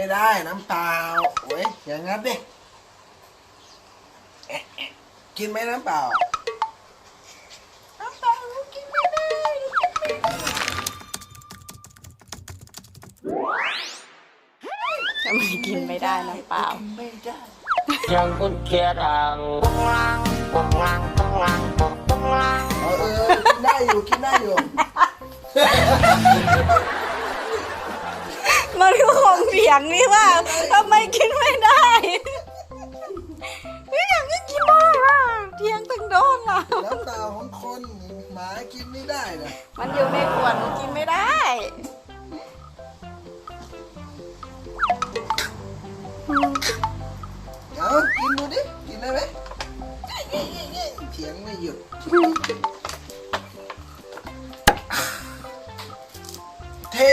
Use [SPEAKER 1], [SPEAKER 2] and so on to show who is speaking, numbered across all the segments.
[SPEAKER 1] ไม่ได้น้ำเปล่าโอ้ยอย่างงั้นดิแอะแอะกินไหมน้ำเปล่าน้ำเปล่ากินไม่ได้กินไม่ได้
[SPEAKER 2] ทำไมกินไม่ได้น้ำเปล่า
[SPEAKER 1] ไม่ได้
[SPEAKER 3] ยังกุญแจดังปุ้งลังปุ้งลังปุ้งลังปุ้งปุ้งลัง
[SPEAKER 1] เออเออกินได้อยู่กินได้อยู่
[SPEAKER 2] ก็คงเถียงนี่ว่าทำไมกินไม่ได้ไม่อยากจะกินได้ว่ะเถียงตึงโดนอะ
[SPEAKER 1] น้ำเปล่าของคนหมากินไม่ได้นะ
[SPEAKER 2] มันอยู่ในขวดมันกินไม่ได้
[SPEAKER 1] เดี๋ยวกินดูดิกินได้ไหมเงี้ยเงี้ยเงี้ยเถียงไม่หยุดเท่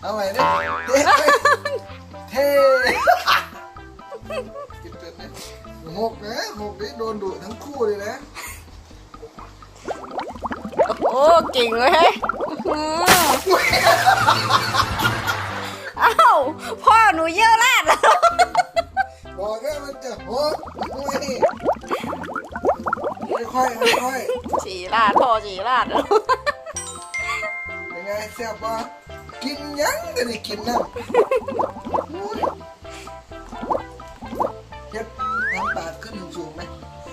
[SPEAKER 1] เอาใหม่ดิเท่เท่กินเป็นไหมหกนะหกนี่โดนดุทั้งคู่เลยนะ
[SPEAKER 2] โอ้เก่งเลยเฮ้ยอืมอ้าวพ่อหนูเยี่ยวราดแล้ว
[SPEAKER 1] บอกแค่มันจะหกไม่ค่อยๆค่อย
[SPEAKER 2] ฉี่ราดพ่อฉี่ราดแล้ว
[SPEAKER 1] ๆยังไงแซ่บปะ กินยังก็ได้กินนะเฮ็ดน้ำปากขึ้นสูงไหม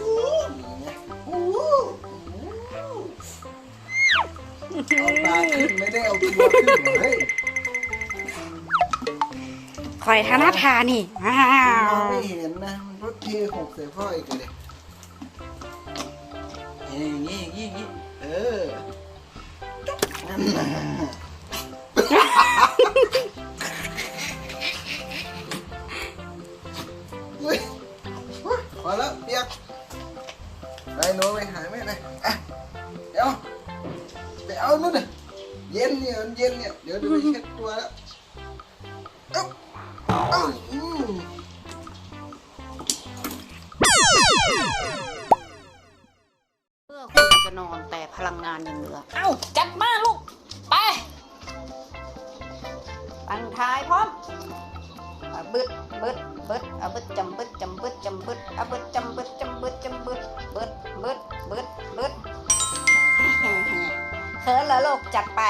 [SPEAKER 1] อู้อย่างเงี้ยอู้เอาปากขึ้นไม่ได้เอาตัวขึ้นเฮ้ย
[SPEAKER 2] คอยทานาทานี่อ้าม
[SPEAKER 1] อง
[SPEAKER 2] ว
[SPEAKER 1] ไม่เห็นนะมันก็เทหกใส่พ่ออีกเลยอย่างงี้อย่างงี้อย่างงี้เออ ไปหนูไปหาแม่เลยอะเดี๋ยวไปเอานู่นน่ะเย็นเนี่ยมันเย็นเนี่ยเดี๋ยวจะเช็ดตัวแล้วเอ้าเอ้าอืม
[SPEAKER 2] เพื่อคุณจะนอนแต่พลังงานยังเหลือ เอ้าจัดมาลูก ไปตั้งท้ายพร้อมอะบึดบึดบึดอะบึดจำบึดจำบึดจำบึดอะบึดจำบึดจำบึดจำบึดบึด อลูกจัดไป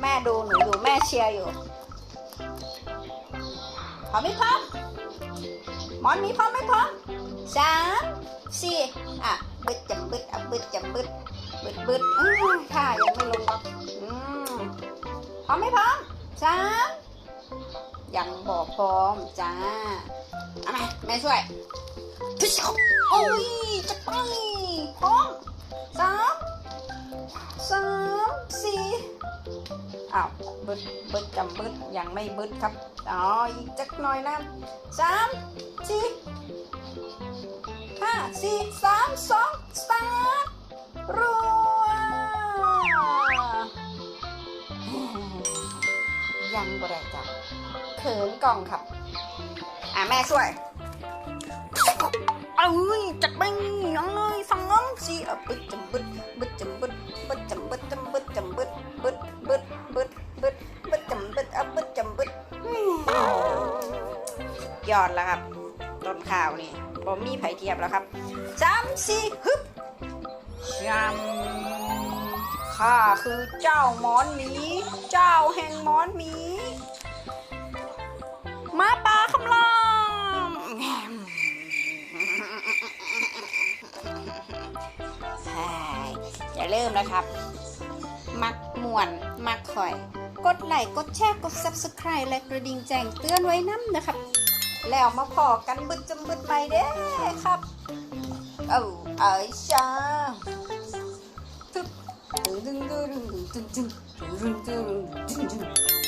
[SPEAKER 2] แม่ดูหนูอยู่แม่เชียร์อยู่ พร้อมไหมพร้อมหมอนมีพร้อมไหมพร้อมสามสี่อะบึดจำบึดอะบึดจำบึดบึดบึดอืมค่ะยังไม่ลงอกอืมพร้อมไหมพร้อมสามยังบอกพร้อมจ้าเอาไหมแม่ช่วยโอ้ยจะไปพร้อม อ้าวบึดบึดจำบึดยังไม่บึดครับอ๋ออีกจักหน่อยนะสามสี่ห้าสี่สามสองสตาร์ทรัวยังบ่ได้จ้ะเขินกล่องครับ อะแม่ช่วยเอ้ยจัดไปยังเลยสองสี่อะบึดจำบึด ยอดแล้วครับ ต้นข่าวนี่ผมมีไผ่เทียบแล้วครับสามสี่ฮึบยำข้าคือเจ้าหมอนหมี เจ้าแห่งหมอนหมีมาป่าคำรามแหมใช่อย่าลืมนะครับ มักมวน มักคอย กดไลค์ กดแชร์ กด subscribe และกระดิ่งแจ้งเตือนไว้น้ำนะครับ แล้วมาพอกันบึดจมบึดใหม่เด้ครับ เอ้าเอ้ยชาทึบตึงตึงตึงตึงตึงตึงตึงตึงตึงตึง